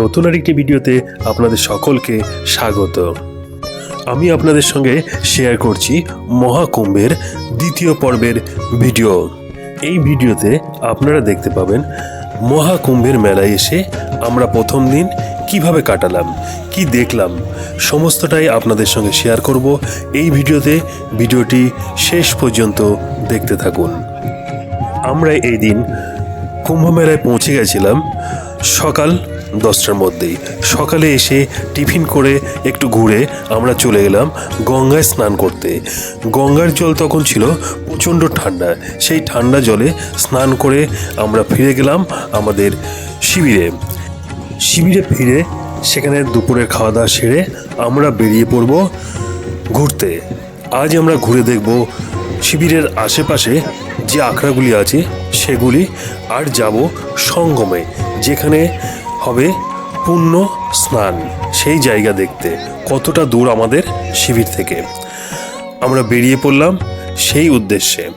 নতুন আরেকটি ভিডিওতে আপনাদের সকলকে স্বাগত। আমি আপনাদের সঙ্গে শেয়ার করছি মহাকুম্ভের দ্বিতীয় পর্বের ভিডিও। এই ভিডিওতে আপনারা দেখতে পাবেন মহাকুম্ভের মেলায় এসে আমরা প্রথম দিন কীভাবে কাটালাম, কি দেখলাম, সমস্তটাই আপনাদের সঙ্গে শেয়ার করব। এই ভিডিওতে ভিডিওটি শেষ পর্যন্ত দেখতে থাকুন। আমরা এই দিন কুম্ভ মেলায় পৌঁছে গেছিলাম সকাল দশটার মধ্যেই। সকালে এসে টিফিন করে একটু ঘুরে আমরা চলে গেলাম গঙ্গায় স্নান করতে। গঙ্গার জল তখন ছিল প্রচণ্ড ঠান্ডা। সেই ঠান্ডা জলে স্নান করে আমরা ফিরে গেলাম আমাদের শিবিরে। শিবিরে ফিরে সেখানে দুপুরের খাওয়া দাওয়া সেরে আমরা বেরিয়ে পড়ব ঘুরতে। আজ আমরা ঘুরে দেখব শিবিরের আশেপাশে যে আখড়াগুলি আছে সেগুলি আর যাব সঙ্গমে। যেখানে হবে পূর্ণ স্নান, সেই জায়গা দেখতে। কতটা দূর আমাদের শিবির থেকে। আমরা বেরিয়ে পড়লাম সেই উদ্দেশ্যে।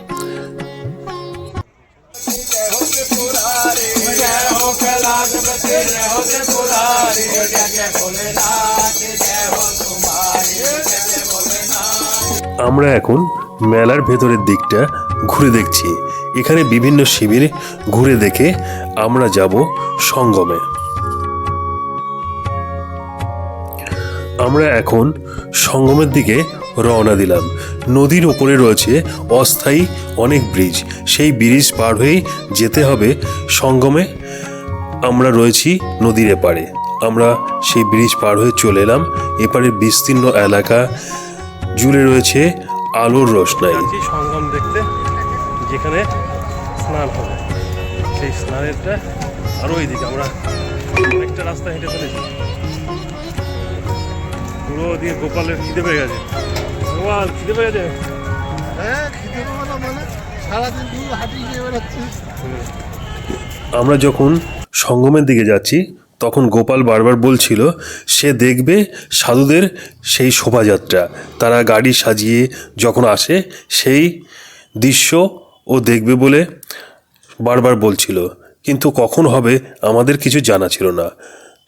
আমরা এখন মেলার ভেতরের দিকটা ঘুরে দেখছি। এখানে বিভিন্ন শিবির ঘুরে দেখে আমরা যাব সঙ্গমে। আমরা এখন সঙ্গমের দিকে রওনা দিলাম। নদীর ওপরে রয়েছে অস্থায়ী অনেক ব্রিজ। সেই ব্রিজ পার হয়েই যেতে হবে সঙ্গমে। আমরা রয়েছি নদীর এপারে। আমরা সেই ব্রিজ পার হয়ে চলে এলাম। এপারের বিস্তীর্ণ এলাকা জুড়ে রয়েছে আলোর রোশনাই যাচ্ছি সঙ্গম দেখতে যেখানে স্নান হবে। সেই স্নানেরটা আরও এইদিকে আমরা অনেকটা রাস্তা হেঁটে চলেছি। পুরো দিয়ে গোপালের খিদে পেয়ে গেছে। গোপাল খিদে পেয়ে গেছে? হ্যাঁ মানে আমরা যখন সঙ্গমের দিকে যাচ্ছি তখন গোপাল বারবার বলছিল, সে দেখবে সাধুদের সেই শোভাযাত্রা। তারা গাড়ি সাজিয়ে যখন আসে, সেই দৃশ্য ও দেখবে বলে বারবার বলছিল। কিন্তু কখন হবে আমাদের কিছু জানা ছিল না।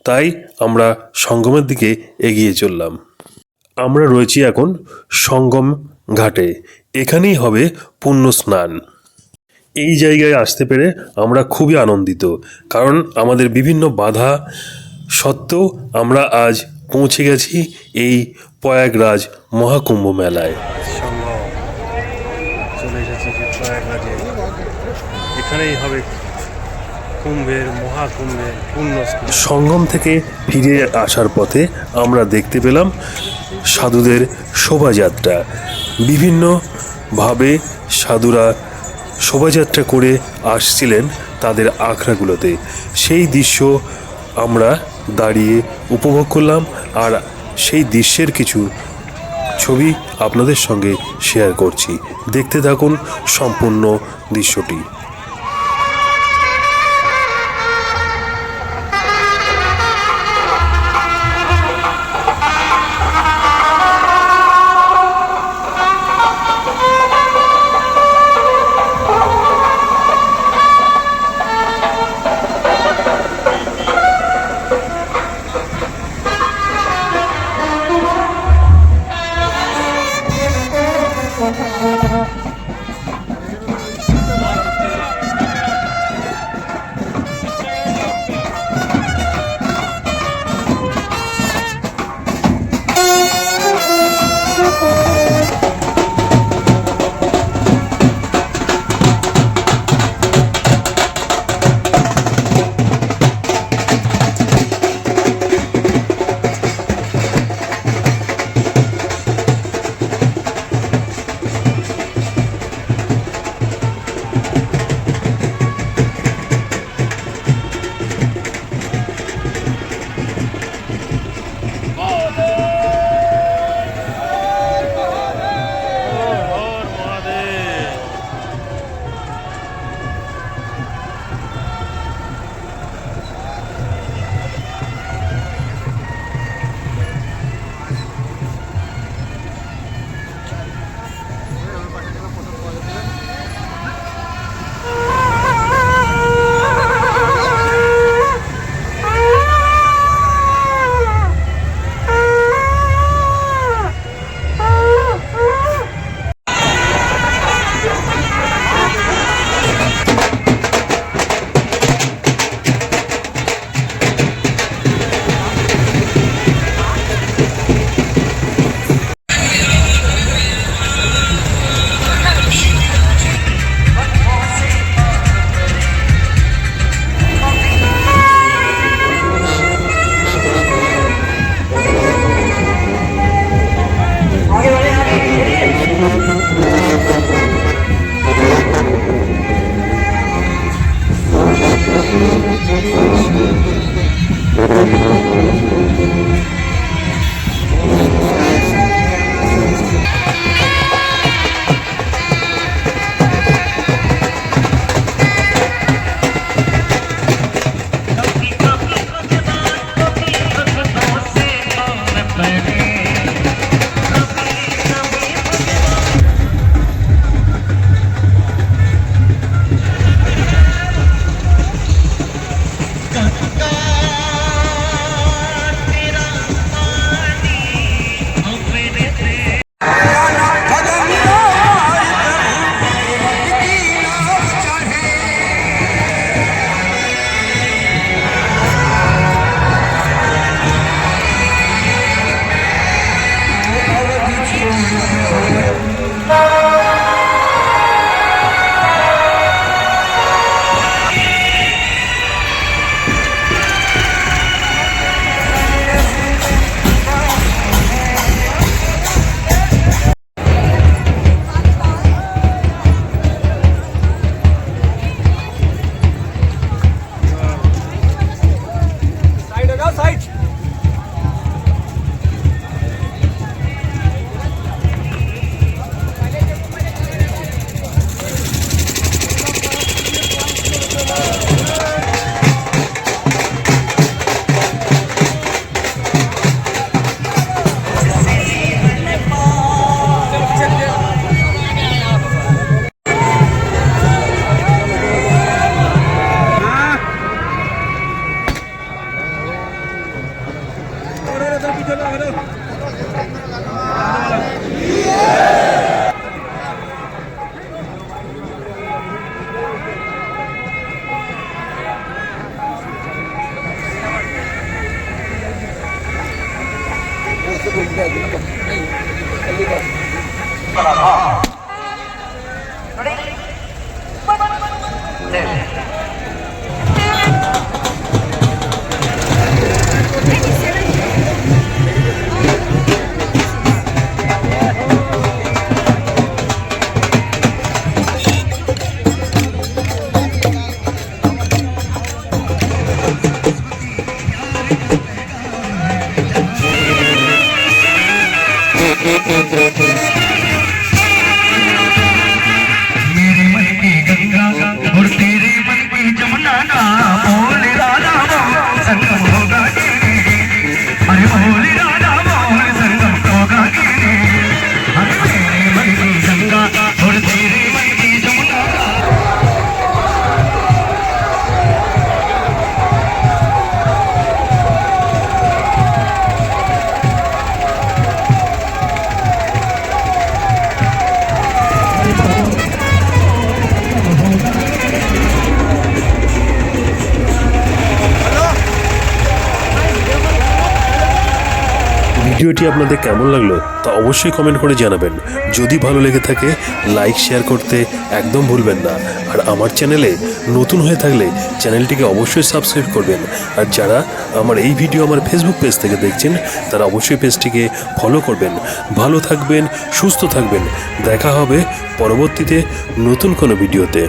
তাই আমরা সঙ্গমের দিকে এগিয়ে চললাম। আমরা রয়েছি এখন সঙ্গম ঘাটে। এখানেই হবে পুণ্য স্নান। এই জায়গায় আসতে পেরে আমরা খুবই আনন্দিত। কারণ আমাদের বিভিন্ন বাধা সত্ত্বেও আমরা আজ পৌঁছে গেছি এই প্রয়াগরাজ মহাকুম্ভ মেলায়। সঙ্গম চলে এসেছি যে প্রয়াগরাজে। এখানেই হবে কুম্ভের মহাকুম্ভের পূর্ণ সঙ্গম থেকে ফিরে আসার পথে আমরা দেখতে পেলাম সাধুদের শোভাযাত্রা। বিভিন্নভাবে সাধুরা শোভাযাত্রা করে আসছিলেন তাদের আখড়াগুলোতে। সেই দৃশ্য আমরা দাঁড়িয়ে উপভোগ করলাম আর সেই দৃশ্যের কিছু ছবি আপনাদের সঙ্গে শেয়ার করছি। দেখতে থাকুন সম্পূর্ণ দৃশ্যটি। Ready? One, two. ভিডিওটি আপনাদের কেমন লাগল তা অবশ্যই কমেন্ট করে জানাবেন। যদি ভালো লেগে থাকে লাইক শেয়ার করতে একদম ভুলবেন না। আর আমার চ্যানেলে নতুন হয়ে থাকলে চ্যানেলটিকে অবশ্যই সাবস্ক্রাইব করবেন। আর যারা আমার এই ভিডিও আমার ফেসবুক পেজ থেকে দেখছেন, তারা অবশ্যই পেজটিকে ফলো করবেন। ভালো থাকবেন, সুস্থ থাকবেন। দেখা হবে পরবর্তীতে নতুন কোনো ভিডিওতে